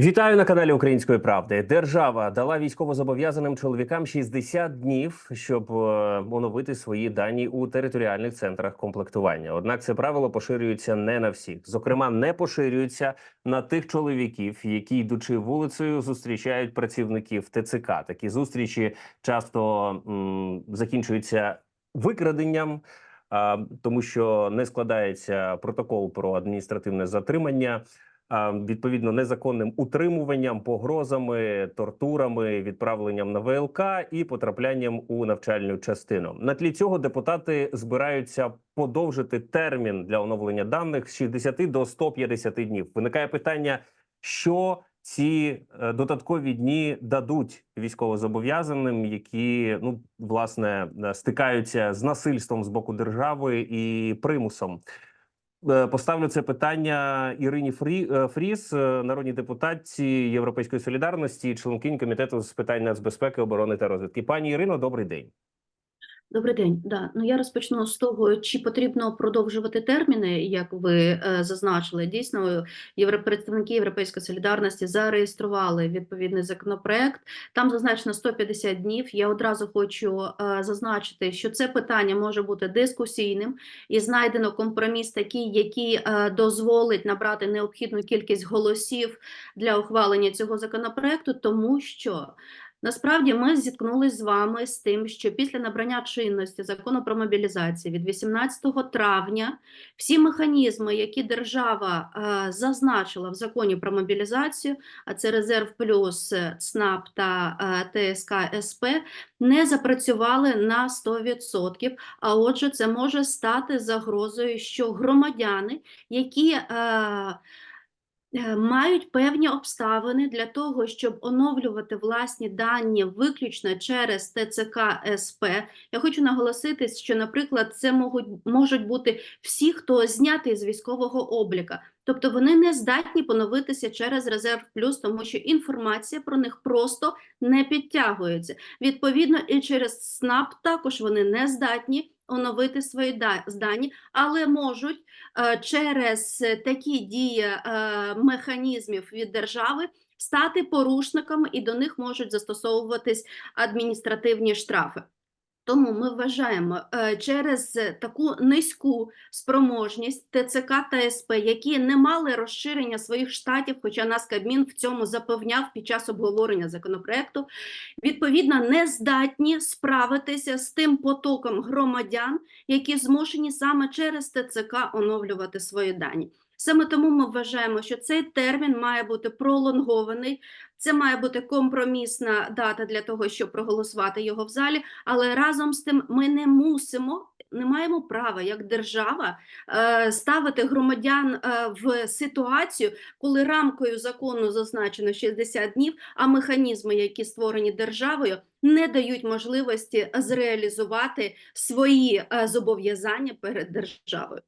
Вітаю на каналі Української правди. Держава дала військовозобов'язаним чоловікам 60 днів, щоб е, оновити свої дані у територіальних центрах комплектування. Однак це правило поширюється не на всіх. Зокрема, не поширюється на тих чоловіків, які йдучи вулицею, зустрічають працівників ТЦК. Такі зустрічі часто закінчуються викраденням. а, Тому що не складається протокол про адміністративне затримання відповідно незаконним утримуванням, погрозами, тортурами, відправленням на ВЛК і потраплянням у навчальну частину. На тлі цього депутати збираються подовжити термін для оновлення даних з 60 до 150 днів. Виникає питання, що ці е, додаткові дні дадуть військовозобов'язаним, які ну власне е, стикаються з насильством з боку держави і примусом. Е, Поставлю це питання Ірині Фрі е, Фріс, е, народній депутатці Європейської солідарності, членкині комітету з питань нацбезпеки, оборони та розвідки. Пані Ірино, добрий день. Добрий день. Да. Ну я розпочну з того, чи потрібно продовжувати терміни, як ви е, зазначили. Дійсно, представники Європейської солідарності зареєстрували відповідний законопроект. Там зазначено 150 днів. Я одразу хочу е, зазначити, що це питання може бути дискусійним і знайдено компроміс такий, який е, дозволить набрати необхідну кількість голосів для ухвалення цього законопроекту, тому що. Насправді ми зіткнулися з вами з тим, що після набрання чинності закону про мобілізацію від 18 травня всі механізми, які держава е, зазначила в законі про мобілізацію, а це резерв плюс е, ЦНАП та е, ТСК СП, не запрацювали на 100%. А отже, це може стати загрозою, що громадяни, які е, мають певні обставини для того, щоб оновлювати власні дані виключно через ТЦК СП. Я хочу наголосити, що, наприклад, це можуть, можуть бути всі, хто знятий з військового обліка. Тобто вони не здатні поновитися через резерв плюс, тому що інформація про них просто не підтягується. Відповідно, і через СНАП також вони не здатні оновити свої да- дані, але можуть е, через такі дії е, механізмів від держави стати порушниками, і до них можуть застосовуватись адміністративні штрафи. Тому ми вважаємо е, через таку низьку спроможність ТЦК та СП, які не мали розширення своїх штатів, хоча нас Кабмін в цьому запевняв під час обговорення законопроекту, відповідно не здатні справитися з тим потоком громадян, які змушені саме через ТЦК оновлювати свої дані. Саме тому ми вважаємо, що цей термін має бути пролонгований. Це має бути компромісна дата для того, щоб проголосувати його в залі. Але разом з тим ми не мусимо, не маємо права як держава е, ставити громадян е, в ситуацію, коли рамкою закону зазначено 60 днів, а механізми, які створені державою, не дають можливості зреалізувати свої е, зобов'язання перед державою.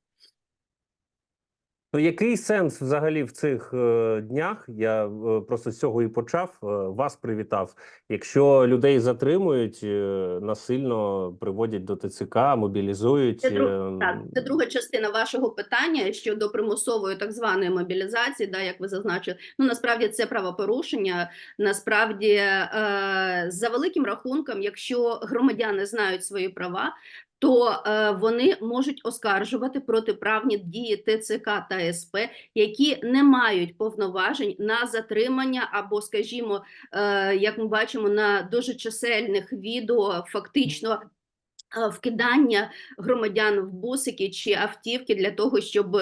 Ну, який сенс взагалі в цих е, днях? Я е, просто з цього і почав. е, вас привітав. Якщо людей затримують, е, насильно приводять до ТЦК, мобілізують. Це, друг, е, так, це друга частина вашого питання щодо примусової так званої мобілізації, да, як ви зазначили. Ну насправді це правопорушення. Насправді, е, за великим рахунком, якщо громадяни знають свої права, то е, вони можуть оскаржувати протиправні дії ТЦК та СП, які не мають повноважень на затримання або, скажімо, е, як ми бачимо на дуже чисельних відео, фактично. Вкидання громадян в бусики чи автівки для того, щоб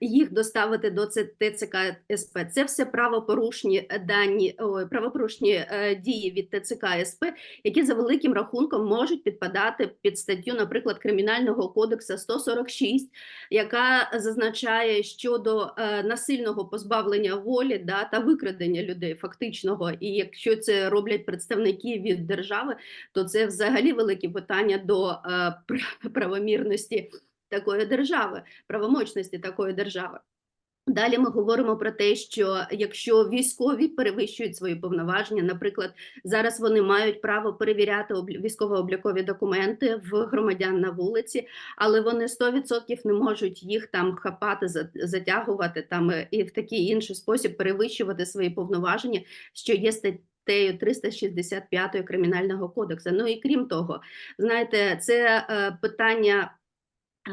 їх доставити до ТЦК СП. Це все правопорушні дані, ой, правопорушні е, дії від ТЦК СП, які за великим рахунком можуть підпадати під статтю, наприклад, Кримінального кодексу 146, яка зазначає щодо е, насильного позбавлення волі да, та викрадення людей фактичного. І якщо це роблять представники від держави, то це взагалі великі питання до е, правомірності такої держави, правомочності такої держави. Далі ми говоримо про те, що якщо військові перевищують свої повноваження, наприклад, зараз вони мають право перевіряти облі- військово-облікові документи в громадян на вулиці, але вони 100% не можуть їх там хапати, затягувати там е, і в такий інший спосіб перевищувати свої повноваження, що є статтею 365 Кримінального кодексу. Ну і крім того, знаєте, це е, питання, е,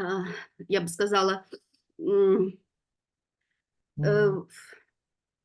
я б сказала. Е,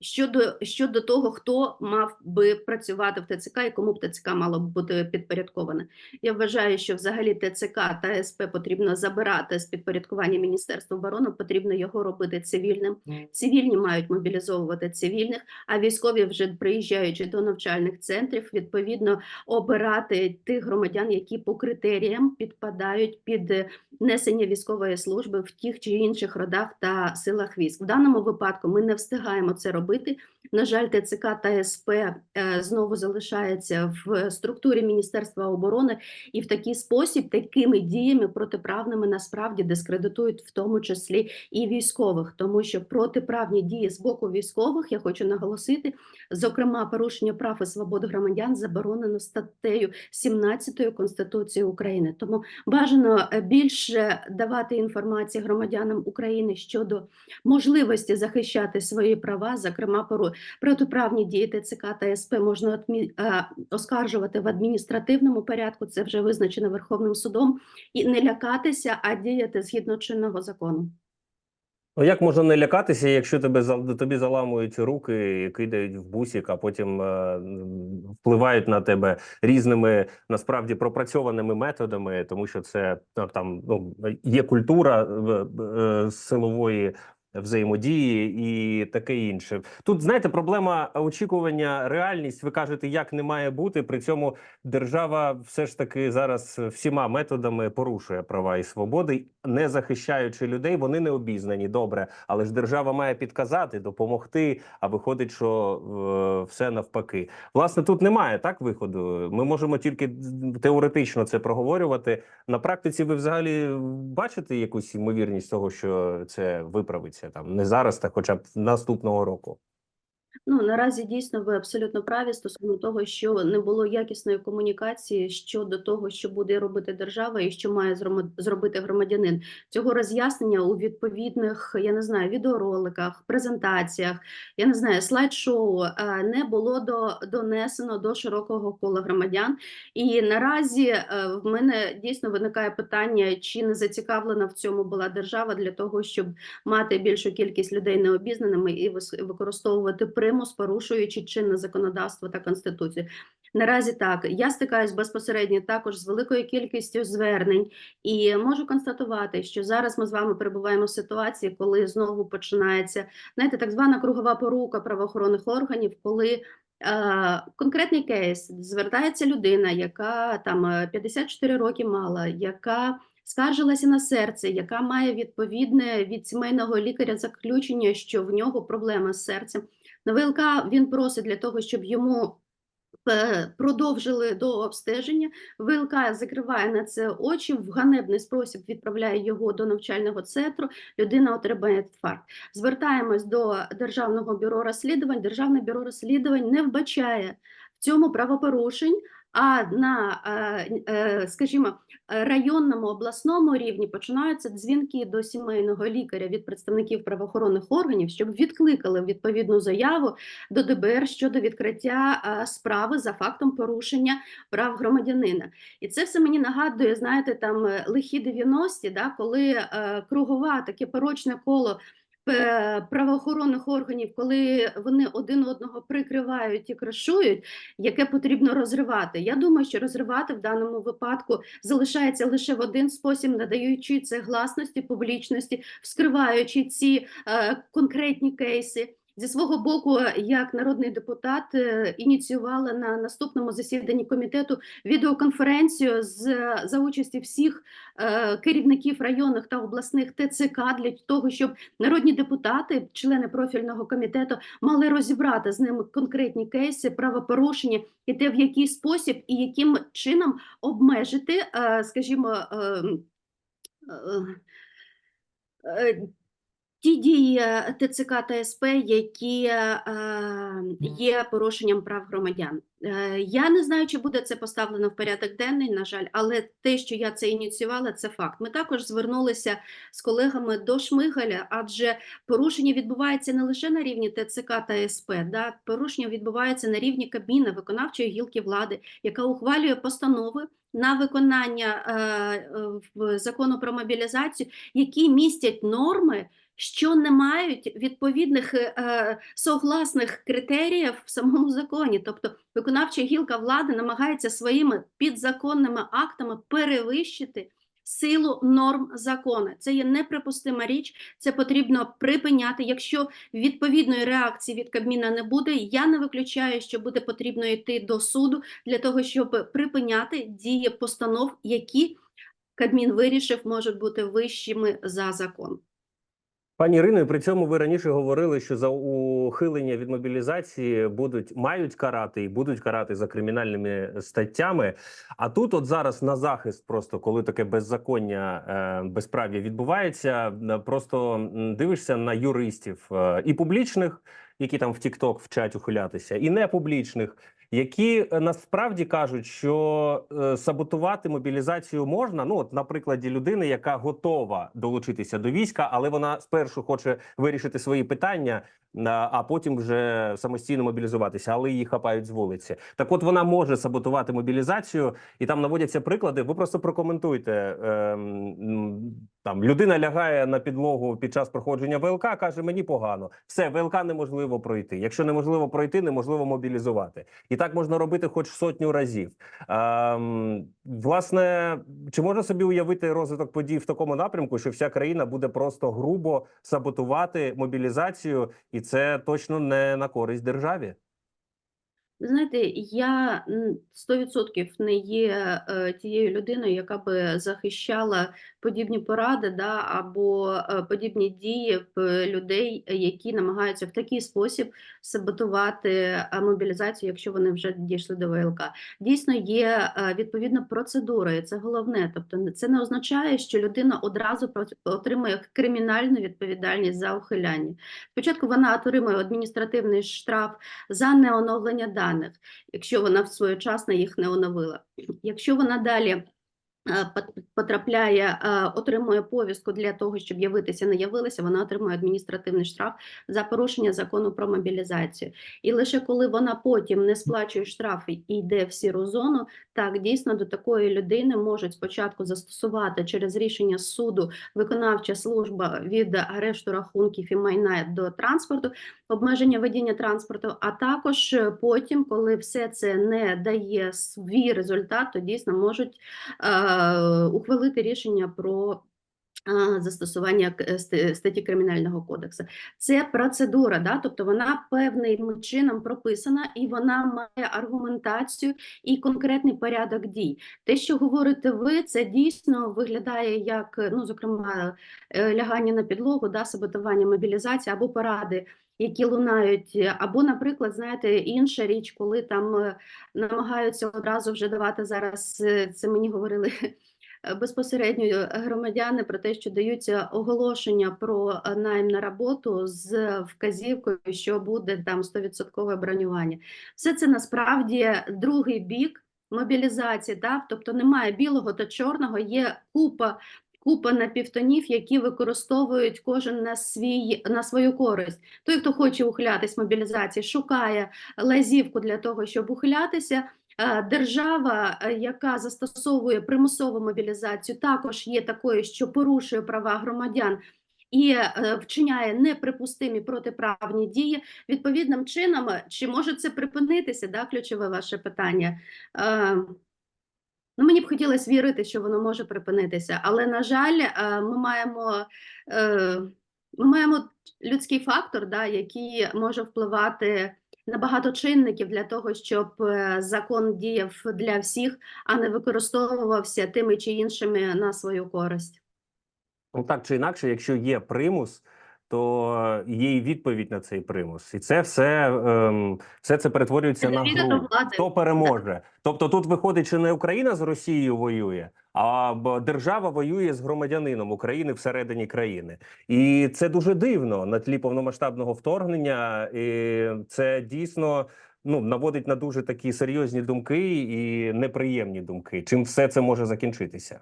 Щодо, щодо того, хто мав би працювати в ТЦК і кому б ТЦК мало б бути підпорядковане. Я вважаю, що взагалі ТЦК та СП потрібно забирати з підпорядкування Міністерства оборони, потрібно його робити цивільним. Цивільні мають мобілізовувати цивільних, а військові, вже приїжджаючи до навчальних центрів, відповідно обирати тих громадян, які по критеріям підпадають під е, несення військової служби в тих чи інших родах та силах військ. В даному випадку ми не встигаємо це робити робити. На жаль, ТЦК та СП е, знову залишається в структурі Міністерства оборони, і в такий спосіб такими діями протиправними насправді дискредитують в тому числі і військових, тому що протиправні дії з боку військових, я хочу наголосити, зокрема порушення прав і свобод громадян заборонено статтею 17 Конституції України. Тому бажано е, більше давати інформації громадянам України щодо можливості захищати свої права, зокрема пору- протиправні дії ТЦК та СП можна е, оскаржувати в адміністративному порядку. Це вже визначено Верховним судом, і не лякатися, а діяти згідно чинного закону. Ну, як можна не лякатися, якщо тебе тобі заламують руки, і кидають в бусік, а потім е, впливають на тебе різними насправді пропрацьованими методами, тому що це ну, там ну є культура е, е, силової взаємодії і таке інше. Тут знаєте, проблема очікування, реальність. Ви кажете, як не має бути. При цьому держава все ж таки зараз всіма методами порушує права і свободи, не захищаючи людей. Вони не обізнані. Добре, але ж держава має підказати, допомогти. А виходить, що е, все навпаки. Власне, тут немає так виходу. Ми можемо тільки теоретично це проговорювати. На практиці ви взагалі бачите якусь ймовірність того, що це виправиться там не зараз, та хоча б наступного року. Ну наразі дійсно ви абсолютно праві стосовно того, що не було якісної комунікації щодо того, що буде робити держава і що має зробити громадянин. Цього роз'яснення у відповідних, я не знаю, відеороликах, презентаціях, я не знаю, слайд-шоу е, не було до донесено до широкого кола громадян. І наразі е, в мене дійсно виникає питання, чи не зацікавлена в цьому була держава для того, щоб мати більшу кількість людей необізнаними і використовувати примус, порушуючи чинне законодавство та конституцію. Наразі так я стикаюсь безпосередньо також з великою кількістю звернень, і можу констатувати, що зараз ми з вами перебуваємо в ситуації, коли знову починається знаєте, так звана кругова порука правоохоронних органів, коли е, конкретний кейс звертається людина, яка там е, 54 роки мала, яка скаржилася на серце, яка має відповідне від сімейного лікаря заключення, що в нього проблема з серцем. На ВЛК він просить для того, щоб йому е, продовжили до обстеження. ВЛК закриває на це очі, в ганебний спосіб відправляє його до навчального центру. Людина отримає інфаркт. Звертаємось до Державного бюро розслідувань. Державне бюро розслідувань не вбачає в цьому правопорушень. А на, е, е, скажімо, районному обласному рівні починаються дзвінки до сімейного лікаря від представників правоохоронних органів, щоб відкликали відповідну заяву до ДБР щодо відкриття е, справи за фактом порушення прав громадянина. І це все мені нагадує, знаєте, там лихі 90-ті, да, коли кругова таке порочне коло. Е, Правоохоронних органів, коли вони один одного прикривають і крашують, яке потрібно розривати. Я думаю, що розривати в даному випадку залишається лише в один спосіб, надаючи це гласності, публічності, вскриваючи ці е, конкретні кейси. Зі свого боку, як народний депутат, е, ініціювала на наступному засіданні комітету відеоконференцію з за участі всіх е, керівників районних та обласних ТЦК для того, щоб народні депутати, члени профільного комітету, мали розібрати з ними конкретні кейси правопорушення і те, в який спосіб і яким чином обмежити, е, скажімо, е, е, е, Ті дії ТЦК та СП, які е, є порушенням прав громадян. Е, я не знаю, чи буде це поставлено в порядок денний, на жаль, але те, що я це ініціювала, це факт. Ми також звернулися з колегами до Шмигаля, адже порушення відбувається не лише на рівні ТЦК та СП, да, порушення відбувається на рівні Кабміна, виконавчої гілки влади, яка ухвалює постанови на виконання е, е, закону про мобілізацію, які містять норми, що не мають відповідних е, е, согласних критеріїв в самому законі. Тобто виконавча гілка влади намагається своїми підзаконними актами перевищити силу норм закону. Це є неприпустима річ, це потрібно припиняти. Якщо відповідної реакції від Кабміна не буде, я не виключаю, що буде потрібно йти до суду для того, щоб припиняти дії постанов, які Кабмін вирішив, можуть бути вищими за закон. Пані Ірино, при цьому ви раніше говорили, що за ухилення від мобілізації будуть мають карати і будуть карати за кримінальними статтями. А тут, от зараз на захист, просто коли таке беззаконня е, безправ'я відбувається, е, просто дивишся на юристів е, і публічних, які там в TikTok вчать ухилятися, і непублічних, які е, насправді кажуть, що е, саботувати мобілізацію можна. Ну, от на прикладі людини, яка готова долучитися до війська, але вона спершу хоче вирішити свої питання, а потім вже самостійно мобілізуватися, але її хапають з вулиці. Так, от вона може саботувати мобілізацію, і там наводяться приклади. Ви просто прокоментуйте. Ем, там людина лягає на підлогу під час проходження ВЛК, каже: мені погано. Все, ВЛК неможливо пройти. Якщо неможливо пройти, неможливо мобілізувати. І так можна робити хоч сотню разів. Ем, власне, чи можна собі уявити розвиток подій в такому напрямку, що вся країна буде просто грубо саботувати мобілізацію, і це точно не на користь державі? Ви знаєте, я м, 100% не є е, тією людиною, яка би захищала подібні поради, да, або е, подібні дії в людей, які намагаються в такий спосіб саботувати е, мобілізацію, якщо вони вже дійшли до ВЛК. Дійсно, є е, відповідна процедура, і це головне. Тобто, це не означає, що людина одразу отримує кримінальну відповідальність за ухиляння. Спочатку вона отримує адміністративний штраф за неоновлення даних, якщо вона своєчасно їх не оновила. Якщо вона далі потрапляє, е, отримує повістку для того, щоб явитися, не явилася, вона отримує адміністративний штраф за порушення закону про мобілізацію. І лише коли вона потім не сплачує штраф і йде в сіру зону, так дійсно до такої людини можуть спочатку застосувати через рішення суду виконавча служба від арешту рахунків і майна до транспорту, обмеження водіння транспорту, а також е, потім, коли все це не дає свій результат, то дійсно можуть е, ухвалити рішення про застосування к- е, ст- статті Кримінального кодексу. Це процедура, да? тобто вона певним чином прописана і вона має аргументацію і конкретний порядок дій. Те, що говорите ви, це дійсно виглядає як, е, ну, зокрема, е, лягання на підлогу, да, саботування мобілізації або поради. Які лунають, або, наприклад, знаєте, інша річ, коли там е, намагаються одразу вже давати зараз, е, це мені говорили е, безпосередньо громадяни про те, що даються оголошення про найм на роботу з вказівкою, що буде там 100% бронювання. Все це насправді другий бік мобілізації, так? тобто немає білого та чорного, є купа. Купа напівтонів, які використовують кожен на свій на свою користь. Той, хто хоче ухилятись мобілізації, шукає лазівку для того, щоб ухилятися. Е, Держава, е, яка застосовує примусову мобілізацію, також є такою, що порушує права громадян і е, вчиняє неприпустимі протиправні дії. Відповідним чином, чи може це припинитися? Да, ключове ваше питання. Ну, мені б хотілося вірити, що воно може припинитися, але на жаль, е, ми маємо, е, ми маємо людський фактор, да, який може впливати на багато чинників для того, щоб е, закон діяв для всіх, а не використовувався тими чи іншими на свою користь. Ну, так чи інакше, якщо є примус, то є і відповідь на цей примус, і це все, ем, все це перетворюється на Недовіра гру. Хто переможе? Тобто тут виходить, що не Україна з Росією воює, а держава воює з громадянином України всередині країни, і це дуже дивно на тлі повномасштабного вторгнення. І це дійсно ну наводить на дуже такі серйозні думки і неприємні думки. Чим все це може закінчитися?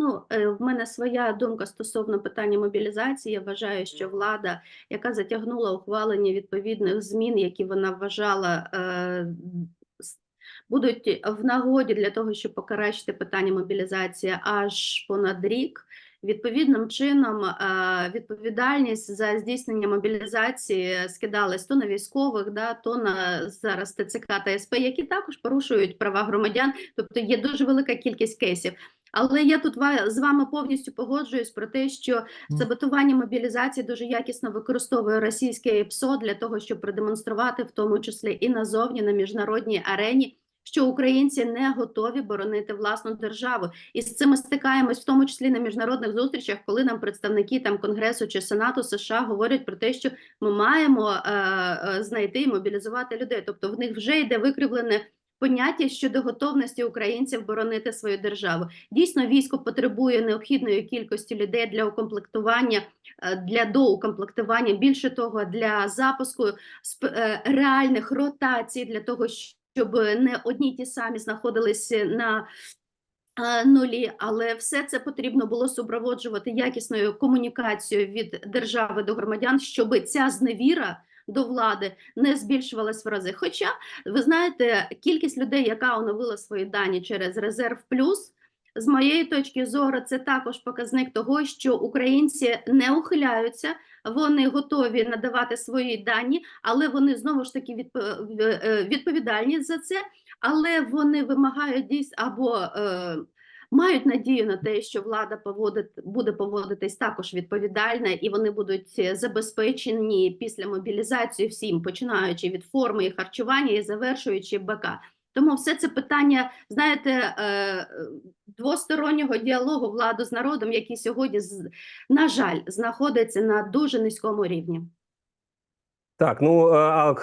Ну, е, в мене своя думка стосовно питання мобілізації. Я вважаю, що влада, яка затягнула ухвалення відповідних змін, які вона вважала е, будуть в нагоді для того, щоб покращити питання мобілізації аж понад рік. Відповідним чином е, відповідальність за здійснення мобілізації скидалась то на військових, да, то на зараз ТЦК та СП, які також порушують права громадян. Тобто є дуже велика кількість кейсів. Але я тут з вами повністю погоджуюсь про те, що саботування мобілізації дуже якісно використовує російське ПСО для того, щоб продемонструвати, в тому числі і назовні на міжнародній арені, що українці не готові боронити власну державу. І з цим ми стикаємось, в тому числі на міжнародних зустрічах, коли нам представники там Конгресу чи Сенату США говорять про те, що ми маємо е, е, знайти і мобілізувати людей. Тобто в них вже йде викривлене поняття щодо готовності українців боронити свою державу. Дійсно, військо потребує необхідної кількості людей для укомплектування, е, для доукомплектування. Більше того, для запуску е, реальних ротацій для того, щоб не одні ті самі знаходилися на е, нулі, але все це потрібно було супроводжувати якісною комунікацією від держави до громадян, щоб ця зневіра до влади не збільшувалась в рази. Хоча ви знаєте, кількість людей, яка оновила свої дані через резерв плюс. З моєї точки зору, це також показник того, що українці не ухиляються, вони готові надавати свої дані, але вони знову ж таки е, відповідальні за це, але вони вимагають дійсно або е, мають надію на те, що влада поводить, буде поводитись також відповідально, і вони будуть забезпечені після мобілізації всім, починаючи від форми і харчування і завершуючи БК. Тому все це питання, знаєте, е, двостороннього діалогу влади з народом, який сьогодні, на жаль, знаходиться на дуже низькому рівні. Так, ну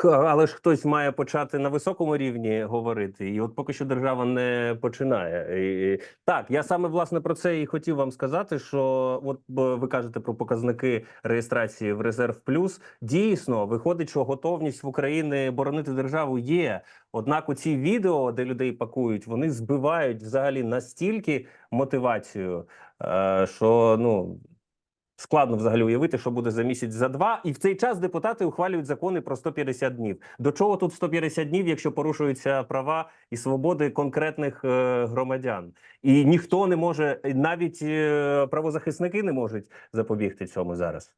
але ж хтось має почати на високому рівні говорити, і от поки що держава не починає. Так, я саме власне про це і хотів вам сказати. Що от ви кажете про показники реєстрації в резерв плюс. Дійсно, виходить, що готовність в Україні боронити державу є. Однак, у ці відео, де людей пакують, вони збивають взагалі настільки мотивацію, е, що ну. Складно взагалі уявити, що буде за місяць за два, і в цей час депутати ухвалюють закони про 150 днів. До чого тут 150 днів, якщо порушуються права і свободи конкретних е, громадян, і ніхто не може, навіть е, правозахисники не можуть запобігти цьому зараз.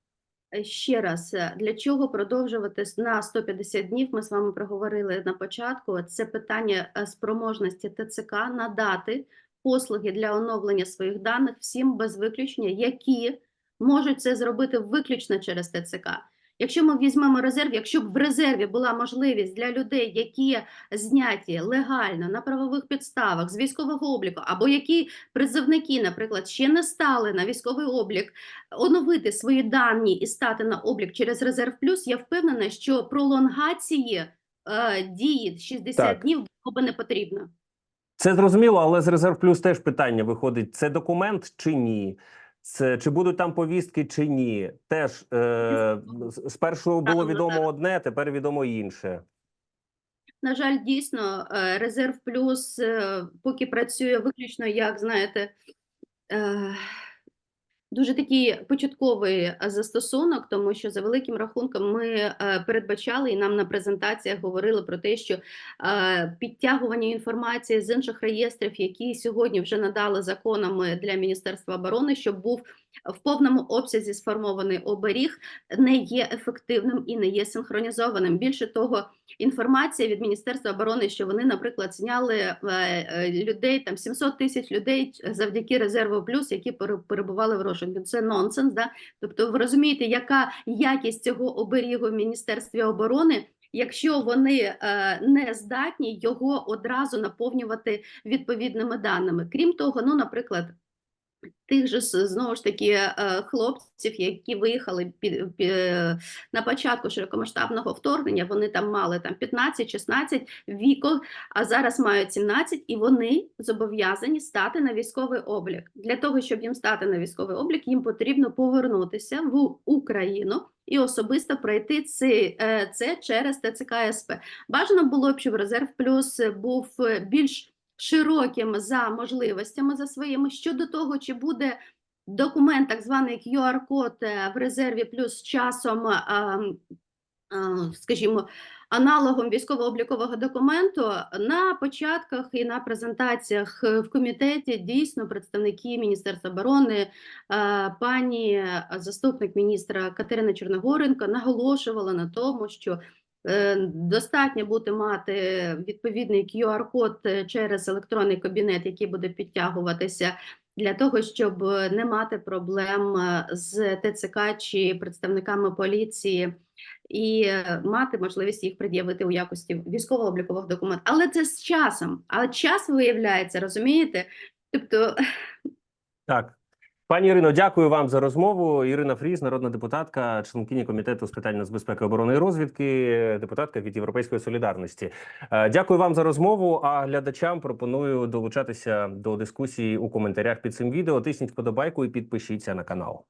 Е, Ще раз, для чого продовжувати на 150 днів? Ми з вами проговорили на початку. Це питання спроможності ТЦК надати послуги для оновлення своїх даних всім без виключення, які можуть це зробити виключно через ТЦК. Якщо ми візьмемо резерв, якщо б в резерві була можливість для людей, які зняті легально на правових підставах з військового обліку, або які призовники, наприклад, ще не стали на військовий облік, оновити свої дані і стати на облік через резерв плюс, я впевнена, що пролонгації е, дії 60 Так. днів було би не потрібно. Це зрозуміло, але з резерв плюс теж питання виходить: це документ чи ні? Це чи будуть там повістки чи ні? Теж е, спершу було відомо одне, тепер відомо інше. На жаль, дійсно, е, резерв плюс е, поки працює виключно, як знаєте, е, дуже такий початковий е, застосунок, тому що за великим рахунком ми е, передбачали і нам на презентаціях говорили про те, що е, підтягування інформації з інших реєстрів, які сьогодні вже надали законами для Міністерства оборони, щоб був в повному обсязі сформований оберіг, не є ефективним і не є синхронізованим. Більше того, інформація від Міністерства оборони, що вони, наприклад, зняли е, е, людей там 700 тисяч людей завдяки резерву плюс, які перебували в розшуку. Це нонсенс. Да? Тобто, ви розумієте, яка якість цього оберігу в Міністерстві оборони. Якщо вони е, не здатні його одразу наповнювати відповідними даними, крім того, ну, наприклад, тих же знову ж таки е, хлопців, які виїхали під, пі- е, на початку широкомасштабного вторгнення, вони там мали там 15-16 віку, а зараз мають 17, і вони зобов'язані стати на військовий облік. Для того, щоб їм стати на військовий облік, їм потрібно повернутися в Україну і особисто пройти це, це через ТЦК СП. Бажано було б, щоб резерв плюс був е, більш широким за можливостями за своїми щодо того, чи буде документ, так званий QR-код е, в резерві плюс часом, а, а, скажімо, аналогом військово-облікового документу на початках і на презентаціях е, в комітеті дійсно представники Міністерства оборони, е, пані е, заступник міністра Катерина Чорногоренко наголошувала на тому, що Е, Достатньо буде мати відповідний QR-код е, через електронний кабінет, який буде підтягуватися для того, щоб е, не мати проблем е, з ТЦК чи представниками поліції, і е, мати можливість їх пред'явити у якості військово-облікових документів. Але це з часом. А час виявляється, розумієте? Тобто Так. Пані Ірино, дякую вам за розмову. Ірина Фріз, народна депутатка, членкині комітету з питань нацбезпеки, оборони і розвідки, депутатка від Європейської солідарності. Е, Дякую вам за розмову. А глядачам пропоную долучатися до дискусії у коментарях під цим відео. Тисніть вподобайку і підпишіться на канал.